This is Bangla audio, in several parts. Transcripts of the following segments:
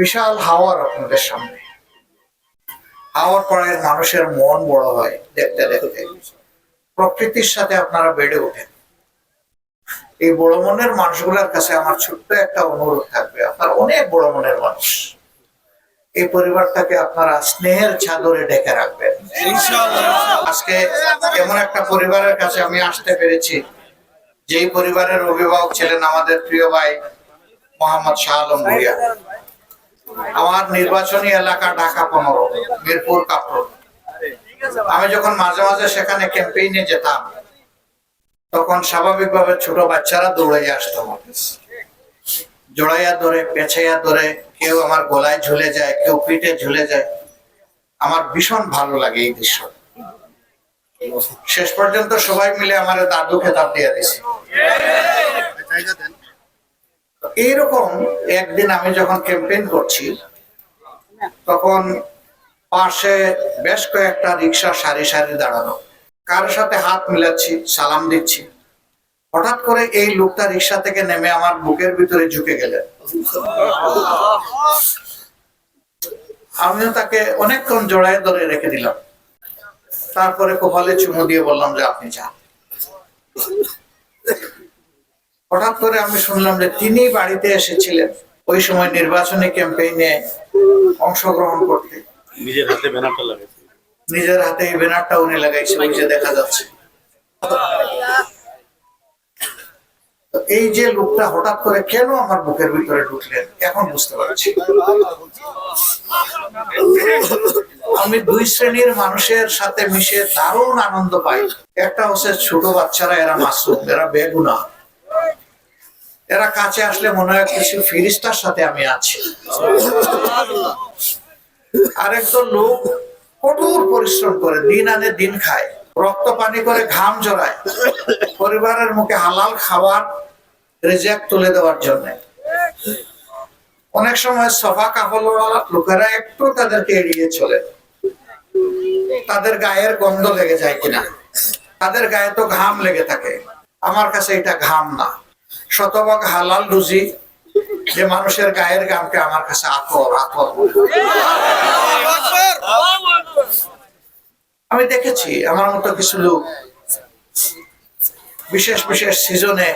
বিশাল হাওয়ার আপনাদের সামনে। হাওয়ার পরে মানুষের মন বড় হয় দেখতে দেখতে। প্রকৃতির সাথে আপনারা বেড়ে ওঠেন। এই বড় মনের মানুষগুলোর কাছে আমার ছোট্ট একটা অনুরোধ থাকবে। আপনারা অনেক বড় মনের মানুষ। এই পরিবারটাকে আপনারা স্নেহের চাদরে ডেকে রাখবেন। আজকে এমন একটা পরিবারের কাছে আমি আসতে পেরেছি যেই পরিবারের অভিভাবক ছিলেন আমাদের প্রিয় ভাই মোহাম্মদ শাহ আলম ভুইয়া। আমার নির্বাচনী এলাকা ঢাকা পনেরো, মিরপুর কাপড়। আমি যখন মাঝে মাঝে সেখানে ক্যাম্পেইনে যেতাম, তখন স্বাভাবিকভাবে ছোট বাচ্চারা দৌড়াইয়া আসতো আমার। জোড়াইয়া ধরে পেছাইয়া ধরে, কেউ আমার গলায় ঝুলে যায়, কেউ পিঠে ঝুলে যায়। আমার ভীষণ ভালো লাগে এই দৃশ্য। শেষ পর্যন্ত সবাই মিলে আমার দাদু খেতাব দিয়ে দিছে। এইরকম একদিন আমি যখন ক্যাম্পেইন করছি তখন পাশে বেশ কয়েকটা রিক্সা সারি সারি দাঁড়ানো। কার সাথে হাত মিলাচ্ছি, সালাম দিচ্ছি। হঠাৎ করে এই লোকটা রিক্সা থেকে নেমে আমার বুকের ভিতরে ঝুঁকে গেলেন। আমিও তাকে অনেকক্ষণ জড়ায় ধরে রেখে দিলাম। তারপরে কপালে চুমু দিয়ে বললাম, যে, আপনি যান। হঠাৎ করে আমি শুনলাম যে তিনি বাড়িতে এসেছিলেন। ওই সময় নির্বাচনী ক্যাম্পেইনে অংশগ্রহণ করতে। নিজের হাতে ব্যানারটা লাগাইছে। নিজের হাতে এই ব্যানারটা উনি লাগাইছে ওই যে দেখা যাচ্ছে। এই যে লোকটা হঠাৎ করে কেন আমার বুকের ভিতরে ঢুকলেন এখন বুঝতে পারছি। আমি দুই শ্রেণির মানুষের সাথে মিশে দারুণ আনন্দ পাই। একটা হচ্ছে ছোট বাচ্চারা এরা মাসুম এরা বেগুনা। এরা কাছে আসলে মনে হয় কিছু ফিরিস্তার সাথে আমি আছি। আরেকজন লোক কঠোর পরিশ্রম করে, দিন আনে দিন খায়, রক্ত পানি করে ঘাম জড়ায়, পরিবারের মুখে হালাল খাবার রেজেক্ট তুলে দেওয়ার জন্য। অনেক সময় সফা কাপড়ওয়ালা লোকেরা একটু তাদেরকে এড়িয়ে চলে। তাদের গায়ের গন্ধ লেগে যায় কিনা? তাদের গায়ে তো ঘাম লেগে থাকে। আমার কাছে এটা ঘাম না। শতভাগ হালাল রুজি যে মানুষের গায়ের ঘামকে আমার কাছে আতর আতর আমি দেখেছি আমার মতো কিছু লোক বিশেষ বিশেষ সিজনে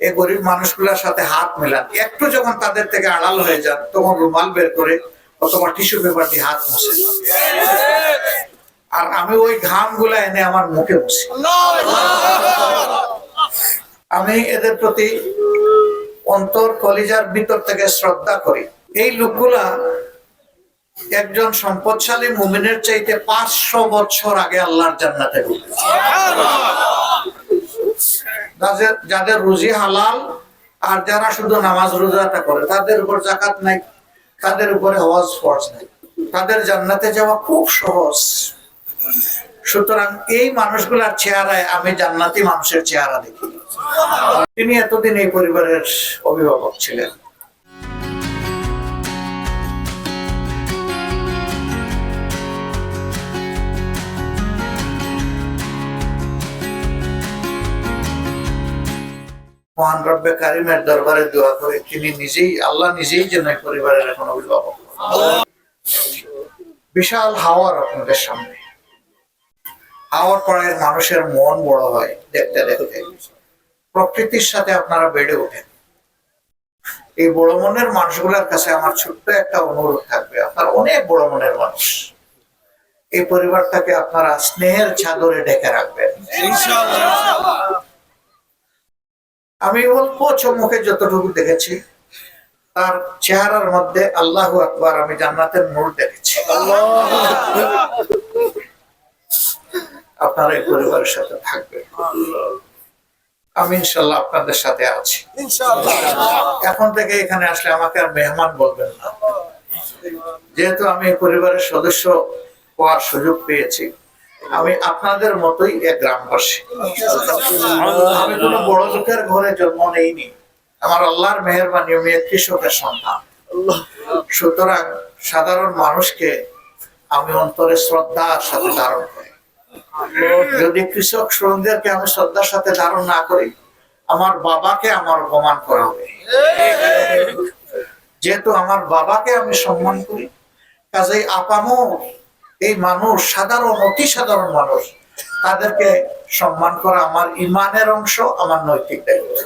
এই গরিব মানুষগুলোর সাথে হাত মেলান। একটু যখন তাদের থেকে আড়াল হয়ে যান, তখন রুমাল বের করে অথবা টিস্যু পেপার দিয়ে হাত মুছে আর আমি ওই ঘামগুলা এনে আমার মুখে মুছি আমি এদের প্রতি অন্তর কলিজার ভিতর থেকে শ্রদ্ধা করি। এই লোকগুলা একজন সম্পদশালী মুমিনের চাইতে পাঁচশো বছর আগে আল্লাহর জান্নাতে যাদের রুজি হালাল, আর যারা শুধু নামাজ রোজাটা করে, তাদের উপর জাকাত নাই, তাদের উপরে হওয়াজ ফরজ নাই। তাদের জান্নাতে যাওয়া খুব সহজ। সুতরাং এই মানুষগুলার চেহারায় আমি জান্নাতি মানুষের চেহারা দেখি। তিনি এতদিন এই পরিবারের অভিভাবক ছিলেন। মহান রব্বে কারিমের দরবারে দোয়া করে তিনি নিজেই, আল্লাহ নিজেই যেন পরিবারের এখন অভিভাবক বিশাল হাওয়ার আপনাদের সামনে। হাওয়ার পরে মানুষের মন বড় হয় দেখতে দেখতে। প্রকৃতির সাথে আপনারা বেড়ে ওঠেন। এই বড় মনের মানুষগুলোর কাছে আমার ছোট্ট একটা অনুরোধ থাকবে। আপনারা অনেক বড় মনের মানুষ। এই পরিবারটাকে আপনারা স্নেহের চাদরে ডেকে রাখবেন। আমি অল্প চমুখে যতটুকু দেখেছি তার চেহারার মধ্যে আল্লাহ আকবার আমি জান্নাতের নূর দেখেছি। আপনারা এই পরিবারের সাথে থাকবেন। আমি ইনশাল্লাহ আপনাদের সাথে আছি। এখন থেকে এখানে আসলে আমাকে আর মেহমান বলবেন না। যেহেতু আমি পরিবারের সদস্য হওয়ার সুযোগ পেয়েছি আমি আপনাদের মতোই এক গ্রামবাসী। আমি কোনো বড় লোকের ঘরে জন্ম নেইনি। আমার আল্লাহর মেহরবানি আমি এক কৃষকের সন্তান। সুতরাং সাধারণ মানুষকে আমি অন্তরে শ্রদ্ধার সাথে ধারণ করি। যদি কৃষক শ্রমিকদেরকে আমি শ্রদ্ধার সাথে ধারণ না করি, আমার বাবাকে আমার অপমান করা হবে। যেহেতু আমার বাবাকে আমি সম্মান করি, কাজেই আপামো এই মানুষ, সাধারণ, অতি সাধারণ মানুষ, তাদেরকে সম্মান করা আমার ইমানের অংশ, আমার নৈতিক দায়িত্ব।